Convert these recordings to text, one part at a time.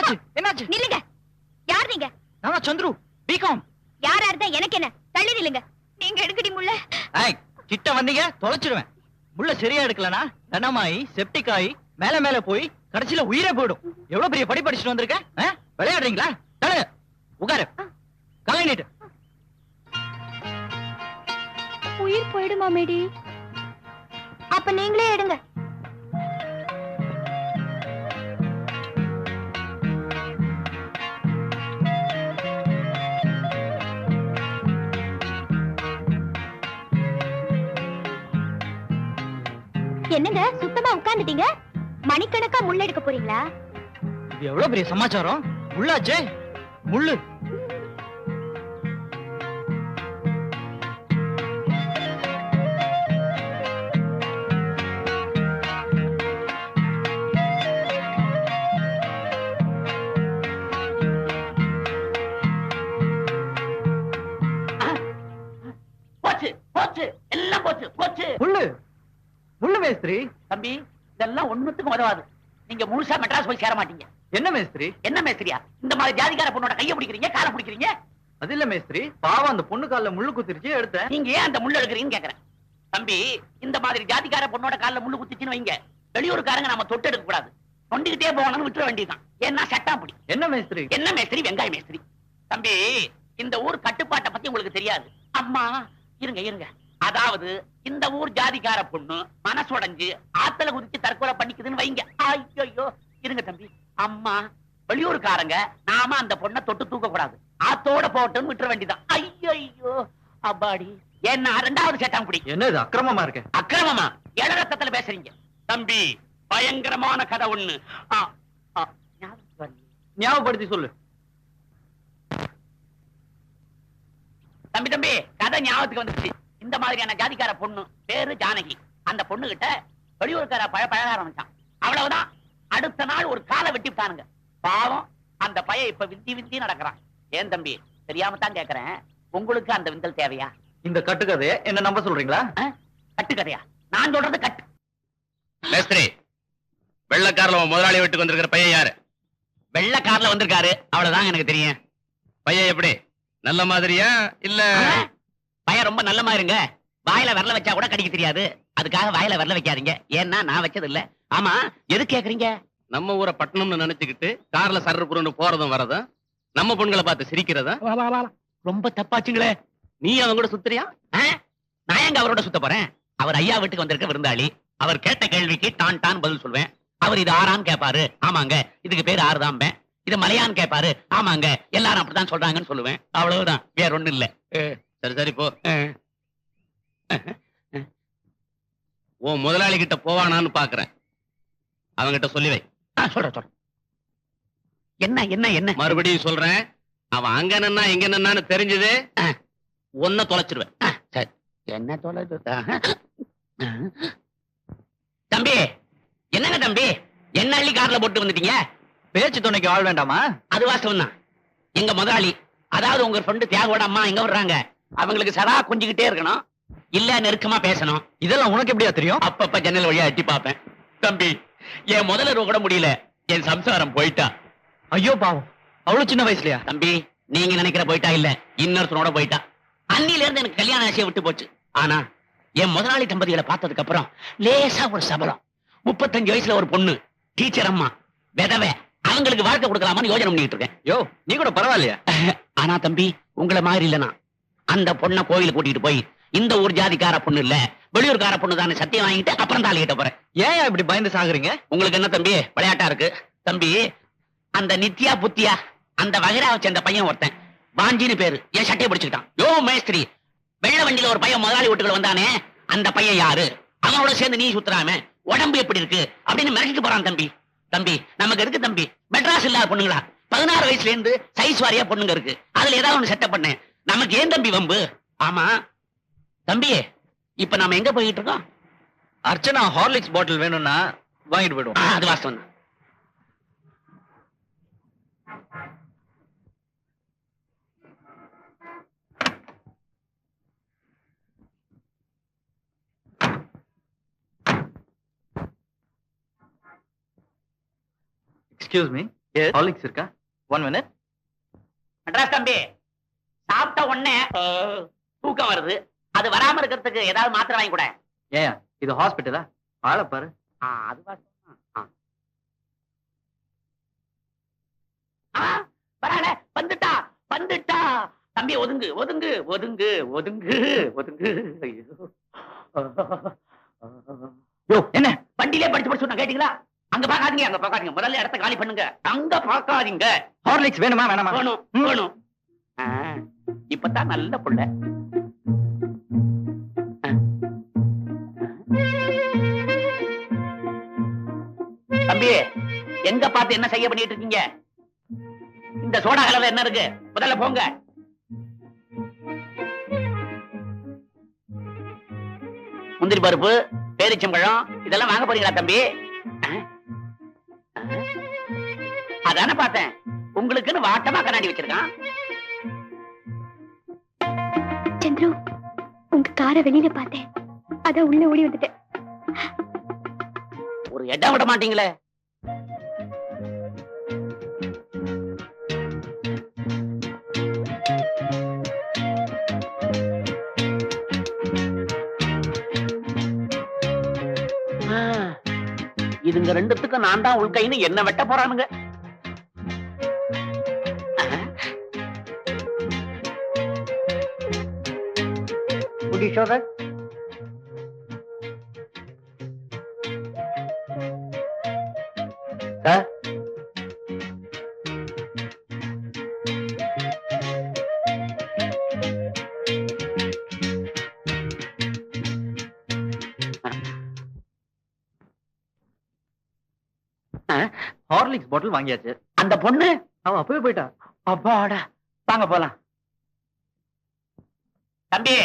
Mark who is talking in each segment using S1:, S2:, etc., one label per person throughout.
S1: என்னாச்சு? என்னாச்சு?
S2: நில்லுங்க. யார் நீங்க?
S1: நான் தான் சந்துரு பிகாம்
S2: யாரா இருந்தா எனக்கு என்ன? தள்ளி நில்லுங்க. நீங்க எடுக்கடி முள்ள
S1: ஏய் கிட்ட வந்தீங்க தொலைச்சிடுவேன் முள்ள சரியா எடுக்கலனா கனமாயி செப்டிக் ஆகி மேல மேல போய் கடைசியில உயிரே போயிடும். எவ்வளவு பெரிய படி படிச்சுட்டு வந்திருக்க? விளையாடுறீங்களா? தலை உட்காரு. கலை நீட்டு
S2: உயிர் போயிடுமா மேடி? அப்ப நீங்களே எடுங்க. என்னங்க சுத்தமா உட்கார்ந்துட்டீங்க? மணிக்கணக்கா முள்ள எடுக்க போறீங்களா?
S1: இது எவ்வளவு பெரிய சமாச்சாரம்? முள்ளாச்சே? முள்ளு.
S3: போச்சு போச்சு. எல்லாம் போச்சு போச்சு.
S1: முள்ளு. முள்ளு மேஸ்திரி.
S3: தம்பி இதெல்லாம் ஒண்ணுத்துக்கும் உதவாது. நீங்க முழுசா மெட்ராஸ் போய் சேர மாட்டீங்க.
S1: என்ன மேஸ்திரி?
S3: என்ன மேஸ்திரியா? இந்த மாதிரி ஜாதிகார பொண்ணோட கைய பிடிக்கிறீங்க காலை பிடிக்கிறீங்க?
S1: அது இல்ல மேஸ்திரி. பாவம் அந்த பொண்ணு கால்ல முள்ளு குத்திருச்சு எடுத்தேன்.
S3: நீங்க ஏன் அந்த முள்ள எடுக்கிறீங்கன்னு கேக்குறேன். தம்பி இந்த மாதிரி ஜாதிகார பொண்ணோட கால்ல முள்ளு குத்திச்சுன்னு வைங்க. வெளியூருக்காரங்க நம்ம தொட்டு எடுக்க கூடாது. கொண்டுகிட்டே போகணும்னு விட்டுற வேண்டியதுதான். ஏன்னா சட்டம் அப்படி.
S1: என்ன மேஸ்திரி?
S3: என்ன மேஸ்திரி? வெங்காய மேஸ்திரி. தம்பி இந்த ஊர் கட்டுப்பாட்டை பத்தி உங்களுக்கு தெரியாது. அம்மா இருங்க இருங்க. அதாவது இந்த ஊர் ஜாதிகார பொண்ணு மனசுடைஞ்சு ஆத்தல குதிச்சு தற்கொலை பண்ணிக்குதுன்னு வைங்க. ஐயோ இருங்க தம்பி. அம்மா வெளியூர்காரங்க நாம அந்த பொண்ணை தொட்டு தூக்க கூடாது ஆத்தோட போட்டுன்னு விட்டுற வேண்டியதான் ஐயோ அப்பாடி. என்ன ரெண்டாவது சேட்டாம் பிடி
S1: என்ன இது அக்கிரமமா இருக்கு?
S3: அக்கிரமமா? இளரத்தத்துல பேசுறீங்க. தம்பி பயங்கரமான கதை ஒண்ணு.
S1: ஞாபகப்படுத்தி சொல்லு.
S3: தம்பி தம்பி கதை ஞாபகத்துக்கு வந்துருச்சு. இந்த மாதிரியான ஜாதிக்கார பொண்ணு பேரு ஜானகி. அந்த பொண்ணு கிட்ட வெளியூர்கார பழ பழக ஆரம்பிச்சான். அவ்வளவுதான். அடுத்த நாள் ஒரு காலை வெட்டிவிட்டானுங்க. பாவம் அந்த பையன் இப்ப விந்தி விந்தி நடக்கிறான். ஏன் தம்பி? தெரியாம தான் கேக்குறேன். உங்களுக்கு அந்த விந்தல் தேவையா?
S1: இந்த கட்டுக்கதைய என்ன நம்ப சொல்றீங்களா?
S3: கட்டு கதையா நான் சொல்றது கட்டு.
S4: மேஸ்திரி வெள்ளக்காரில் முதலாளி வீட்டுக்கு வந்திருக்கிற பையன் யாரு?
S3: வெள்ள கார்ல வந்திருக்காரு. அவ்வளவுதான் எனக்கு தெரியும்.
S4: பையன் எப்படி? நல்ல மாதிரியா? இல்ல
S3: பையன் ரொம்ப நல்ல மாதிரிங்க. வாயில விரல வச்சா கூட கடிக்க தெரியாது. அதுக்காக வாயில விரல வைக்காதீங்க. ஏன்னா நான் வச்சது இல்ல ஆமா எது கேக்குறீங்க?
S4: நம்ம ஊரை பட்டணம்னு நினைச்சுக்கிட்டு கார்ல சர்ரு புருண்டு போறதும் வரதும் நம்ம பொண்களை பார்த்து சிரிக்கிறதும்.
S3: ரொம்ப தப்பாச்சுங்களே.
S4: நீ அவங்க கூட சுத்துறியா?
S3: நான் எங்க அவரோட சுத்த போறேன்? அவர் ஐயா வீட்டுக்கு வந்திருக்க விருந்தாளி. அவர் கேட்ட கேள்விக்கு டான் டான் பதில் சொல்வேன். அவர் இது ஆறான்னு கேட்பாரு ஆமாங்க. இதுக்கு பேர் ஆறுதான் இது மலையான்னு கேட்பாரு ஆமாங்க. எல்லாரும் அப்படித்தான் சொல்றாங்கன்னு சொல்லுவேன். அவ்வளவுதான். வேற ஒண்ணும் இல்ல.
S4: சரி சரி போ. உன் முதலாளி கிட்ட போவானான்னு பாக்குறேன். அவங்கிட்ட சொல்லி வை.
S3: ஆ, சொல்றேன் சொல்றேன். என்ன என்ன என்ன?
S4: மறுபடியும் சொல்றேன். அவன் அங்க நின்னா இங்க நின்னான்னு தெரிஞ்சது. ஒன்ன தொலைச்சிருவேன்.
S3: சரி. என்ன தொலைது? தம்பி என்னங்க தம்பி? என்ன அள்ளி கார்ல போட்டு வந்துட்டீங்க?
S1: பேச்சு துணைக்கு ஆள் வேண்டாமா?
S3: அது வாஸ்தவம் தான் எங்க முதலாளி அதாவது உங்க ஃப்ரெண்டு தியாகோட அம்மா எங்க வர்றாங்க? அவங்களுக்கு சதா கொஞ்சிக்கிட்டே இருக்கணும். இல்ல நெருக்கமா பேசணும்.
S1: இதெல்லாம் உனக்கு எப்படியா தெரியும்?
S3: அப்பப்ப ஜன்னல் வழியா எட்டி பார்ப்பேன். தம்பி என் முதல்ல கூட முடியல. என் சம்சாரம் போயிட்டா.
S1: ஐயோ பாவம். அவ்வளவு சின்ன வயசுலயா?
S3: தம்பி நீங்க நினைக்கிற போயிட்டா இல்ல. இன்னொருத்தனோட போயிட்டா. அன்னில இருந்து எனக்கு கல்யாண ஆசையை விட்டு போச்சு. ஆனா என் முதலாளி தம்பதிகளை பார்த்ததுக்கு அப்புறம் லேசா ஒரு சபலம். முப்பத்தஞ்சு வயசுல ஒரு பொண்ணு டீச்சர் அம்மா விதவை. அவங்களுக்கு வாழ்க்கை கொடுக்கலாமான்னு யோசனை பண்ணிட்டு இருக்கேன்.
S1: யோ நீ கூட பரவாயில்லையா?
S3: ஆனா தம்பி உங்களை மாதிரி இல்லனா அந்த பொண்ணை கோயிலுக்கு கூட்டிட்டு போய் இந்த ஊர் ஜாதிக்கார பொண்ணு இல்ல வெளியூர்கார பொண்ணு தானே சத்தியம் வாங்கிட்டு அப்புறம் தாலி கட்ட போறேன்.
S1: ஏன் இப்படி பயந்து சாகுறீங்க?
S3: உங்களுக்கு என்ன தம்பி? விளையாட்டா இருக்கு? தம்பி அந்த நித்யா புத்தியா அந்த வகைரா வச்ச அந்த பையன் ஒருத்தன். வாஞ்சின்னு பேரு. என் சட்டையை பிடிச்சுக்கிட்டான். யோ மேஸ்திரி. வெள்ள வண்டியில ஒரு பையன் முதலாளி வீட்டுக்குள்ள வந்தானே அந்த பையன் யாரு? அவனோட சேர்ந்து நீ சுத்துறாம உடம்பு எப்படி இருக்கு? அப்படின்னு மிரட்டிட்டு போறான் தம்பி. தம்பி நமக்கு இருக்கு தம்பி? மெட்ராஸ் இல்லாத பொண்ணுங்களா? பதினாறு வயசுல இருந்து சைஸ் வாரியா பொண்ணுங்க இருக்கு. அதுல ஏதாவது ஒண்ணு செட்டப் பண்ணேன் நமக்கு ஏன் தம்பி வம்பு? ஆமா. தம்பி இப்ப நாம எங்க போயிட்டு இருக்கோம்
S1: அர்ச்சனா ஹார்லிக்ஸ் பாட்டில் வேணும்னா வாங்கிட்டு போயிடுவோம்.
S3: அது தான்.
S1: எக்ஸ்கியூஸ் மீ ஹார்லிக்ஸ் இருக்கா? ஒன் மினிட்
S3: மெட்ராஸ் தம்பி. சாப்பிட்ட உடனே தூக்கம் வருது. அது வராம இருக்கிறதுக்கு ஏதாவது மாத்திரை வாங்கி கூட.
S1: ஏன்? இது ஹாஸ்பிட்டலா ஆள பாரு.
S3: அது வாஸ்தவம் தான். ஆ. ஆ, வராள வந்துட்டா வந்துட்டா. தம்பி ஒதுங்கு ஒதுங்கு ஒதுங்கு ஒதுங்கு ஒதுங்கு.
S1: என்ன?
S3: வண்டியிலே படிச்சு படிச்சு கேட்டீங்களா? அங்க பாக்காதீங்க அங்க பாக்காதீங்க முதல்ல இடத்த காலி பண்ணுங்க. அங்க பாக்காதீங்க
S1: ஹார்லிக்ஸ் வேணுமா வேணாமா?
S3: வேணும். வேணும். இப்பதான் நல்ல புள்ள. தம்பி எங்க பார்த்து என்ன செய்ய பண்ணிட்டு இருக்கீங்க? இந்த சோடா கலர்ல என்ன இருக்கு? முதல்ல போங்க. முந்திரி பருப்பு பேரிச்சம்பழம் இதெல்லாம் வாங்க போறீங்களா தம்பி? அதான பார்த்தேன். உங்களுக்குன்னு வாட்டமா கண்ணாடி வச்சிருக்கான்.
S2: காரை வெளியில பார்த்தேன். அதான் உள்ள ஓடி வந்துட்டேன்.
S3: ஒரு இடம் விட மாட்டீங்களே? இதுங்க ரெண்டுத்துக்கும் நான் தான் உள்கைன்னு என்ன வெட்ட போறானுங்க.
S1: Show that? Sir? Horlicks bottle வாங்கியாச்சு
S3: அந்த பொண்ணு
S1: அவன் அப்பவே போயிட்டா
S3: அப்பாடா வாங்க போலாம் தம்பி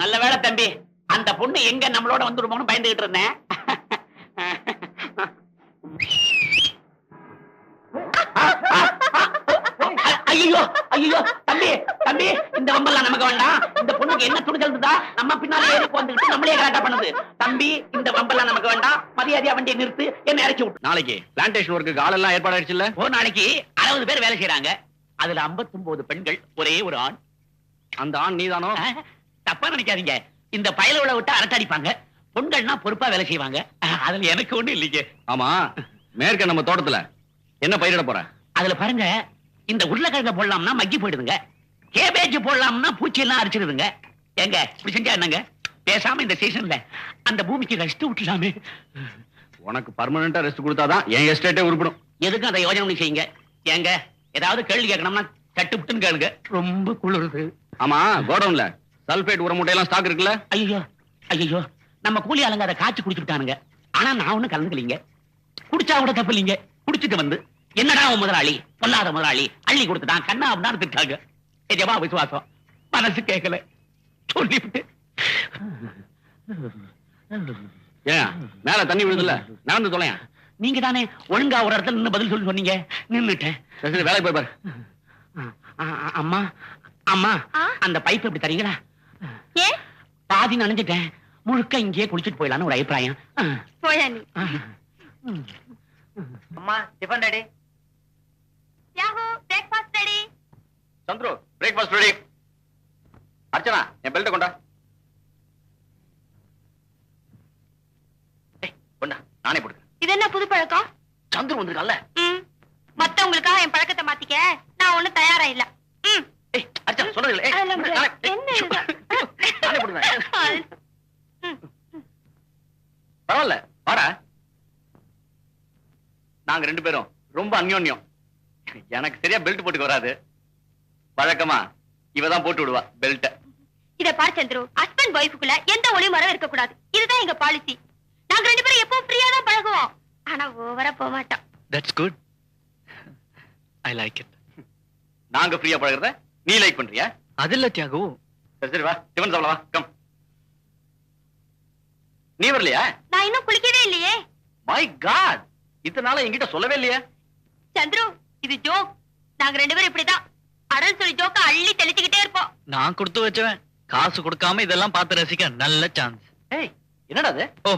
S3: நல்ல வேளை தம்பி அந்த பொண்ணு எங்க நம்மளோட வந்துடுமோன்னு பயந்துகிட்டு இருந்தேன். ஐயோ ஐயோ தம்பி தம்பி இந்த வம்பெல்லாம் நமக்கு வேண்டாம். இந்த பொண்ணுக்கு என்ன துணிச்சல் இருந்தா நம்ம பின்னாலே ஏறி நம்மளே கரெக்டா பண்ணுது. தம்பி இந்த வம்பெல்லாம் நமக்கு வேண்டாம். மரியாதையா வண்டியை நிறுத்து என்ன இறக்கி விட்டு.
S4: நாளைக்கு பிளான்டேஷன் ஒர்க்கு ஆளெல்லாம் ஏற்பாடு ஆயிடுச்சுல்ல
S3: ஒரு நாளைக்கு அறுபது பேர் வேலை செய்யறாங்க அதுல 59 பெண்கள் ஒரே ஒரு ஆண்.
S4: அந்த ஆண் நீதானோ?
S3: தப்பா நினைக்காதீங்க. இந்த பயலுகளை விட்டு அரட்டடிப்பாங்க. பொண்கள்னா பொறுப்பா வேலை செய்வாங்க. அதுல எனக்கு ஒண்ணு இல்லைங்க.
S4: ஆமா. மேற்க நம்ம தோட்டத்துல. என்ன பயிரிட போற?
S3: அதுல பாருங்க. இந்த உருளைக்கிழங்க போடலாம்னா மக்கி போயிடுதுங்க. கேபேஜ் போடலாம்னா பூச்சி எல்லாம் அரிச்சிடுதுங்க. ஏங்க இப்படி செஞ்சா என்னங்க? பேசாம இந்த சீசன்ல அந்த பூமிக்கு ரெஸ்ட் விட்டுலாமே
S4: உனக்கு பர்மனண்டா ரெஸ்ட் கொடுத்தாதான் என் எஸ்டேட்டே உருப்பிடும்.
S3: எதுக்கும் அதை யோஜனை பண்ணி செய்யுங்க? ஏங்க ஏதாவது கேள்வி கேட்கணும்னா சட்டுப்புட்டுன்னு கேளுங்க. ரொம்ப குளிருது.
S4: ஆமா கோடவுன்ல. சல்பேட் உர மூட்டையெல்லாம் ஸ்டாக் இருக்குல்ல?
S3: ஐயோ ஐயோ நம்ம கூலி ஆளுங்க அதை காய்ச்சி குடிச்சுட்டானுங்க ஆனா நான் ஒண்ணும் கலந்துக்கலீங்க. குடிச்சா கூட தப்பு இல்லைங்க குடிச்சிட்டு வந்து என்னடா உன் முதலாளி? பொல்லாத முதலாளி. அள்ளி கொடுத்துட்டான். கண்ணா அப்படின்னு திட்டாங்க. எஜமா விசுவாசம். மனசு கேட்கல சொல்லிவிட்டு.
S4: ஏன்? மேல தண்ணி விழுதுல நடந்து தொலையா?
S3: நீங்க தானே ஒழுங்கா ஒரு இடத்துல நின்னு பதில் சொல்லி சொன்னீங்க. நின்னுட்டேன்.
S4: வேலைக்கு போய் பாரு.
S3: அம்மா அம்மா? அந்த பைப் எப்படி தரீங்களா? பாதி நனைஞ்சிட்டேன். முழுக்க இங்கேயே குளிச்சுட்டு போயிடலான்னு ஒரு அபிப்பிராயம்.
S2: போயா நீ.
S1: அம்மா tiffin ready
S2: yahoo breakfast ready
S4: Chandru breakfast ready Archana என் பெல்ட்ட கொண்டா. கொண்டா நானே போடுறேன்
S2: இது என்ன புது பழக்கம்?
S3: சந்துரு வந்திருக்கான்ல.
S2: ம். மத்தவங்களுக்காக என் பழக்கத்தை மாத்திக்க நான் ஒண்ணும் தயாரா இல்ல.
S3: அர்ச்சனா சொல்றது
S2: என்ன
S4: பரவாயில்ல வாடா. நாங்க ரெண்டு பேரும் ரொம்ப அந்யோன்யம். எனக்கு சரியா பெல்ட் போட்டுக்க வராது. வழக்கமா இவ தான் போட்டு விடுவா பெல்ட்ட
S2: இத பார் சந்துரு ஹஸ்பண்ட் ஒய்ஃபுக்குள்ள எந்த ஒளி மரம் இருக்க கூடாது இதுதான் எங்க பாலிசி நாங்க ரெண்டு பேரும் எப்பவும் ஃப்ரீயா தான் பழகுவோம். ஆனா ஓவரா போக மாட்டோம்.
S1: That's good I like it
S4: நாங்க ஃப்ரீயா பழகுறத நீ லைக் பண்றியா?
S1: அது இல்ல தியாகு.
S4: சரி சரி வா. டிஃபன் சாப்பிட வா. கம் நீ வரலையா?
S2: நான் இன்னும் குளிக்கவே இல்லையே.
S4: மை காட் இத்தனை நாளா என்கிட்ட சொல்லவே இல்லையா.
S2: சந்துரு இது ஜோக் நாங்க ரெண்டு பேரும் இப்படிதான். அடல் சொல்லி ஜோக்க அள்ளி தெளிச்சுக்கிட்டே இருப்போம்.
S1: நான் கொடுத்து வச்சவன். காசு கொடுக்காம இதெல்லாம் பார்த்து ரசிக்க நல்ல சான்ஸ்
S4: ஏய் என்னடா அது
S1: ஓ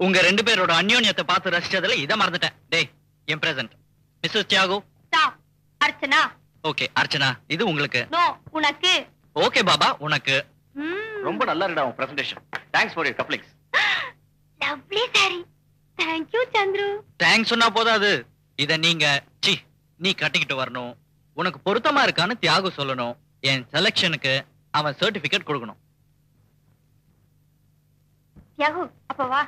S1: உங்க ரெண்டு பேரோட அந்யோன்யத்தை பார்த்து ரசிச்சதுல இத மறந்துட்டேன். டேய் என் present Mrs Thiyagu
S2: Archana.
S1: Okay Archana இது உங்களுக்கு.
S2: நோ உனக்கு.
S1: ஓகே பாபா உனக்கு
S2: ம்.
S4: ரொம்ப நல்லா இருக்குடா உன் presentation thanks for your couplings
S2: lovely sorry thank you Chandru
S1: thanks சொன்னா போதாது. இத நீங்க சி நீ கட்டிக்கிட்டு வரணும். உனக்கு பொருத்தமா இருக்கான்னு தியாகு சொல்லணும். என் செலக்ஷனுக்கு அவன் சர்டிபிகேட் கொடுக்கணும்.
S2: யாகு அப்ப வா.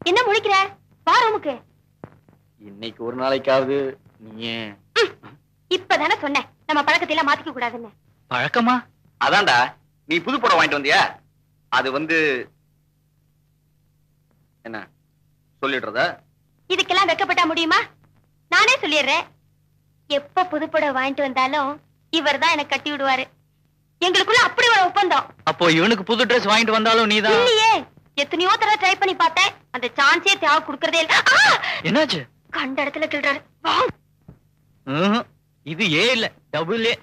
S2: என்ன முழிக்கிற? வா ரூமுக்கு.
S4: இன்னைக்கு ஒரு நாளைக்காவது நீ
S2: இப்பதானே சொன்னேன். நம்ம பழக்கத்தை எல்லாம் மாத்திக்க கூடாதுன்னு.
S1: பழக்கமா
S4: அதான்டா. நீ புது படம் வாங்கிட்டு வந்தியா? அது வந்து என்ன? சொல்லிடுறதா?
S2: இதுக்கெல்லாம் வெக்கப்பட்டா முடியுமா? நானே சொல்லிடுறேன். எப்ப புதுப்படம் வாங்கிட்டு வந்தாலும் இவர் தான் எனக்கு கட்டி விடுவாரு. எங்களுக்குள்ள அப்படி ஒரு ஒப்பந்தம்.
S1: அப்போ இவனுக்கு புது Dress வாங்கிட்டு வந்தாலும் நீதான்?
S2: இல்லையே. எத்தனையோ தடவை ட்ரை பண்ணி பார்த்தேன். அந்த சான்ஸே தேவை கொடுக்கறதே இல்ல!
S1: என்னாச்சு?
S2: கண்ட இடத்துல கிள்றாரு.
S1: இது ஏ இல்ல டபுள் ஏ.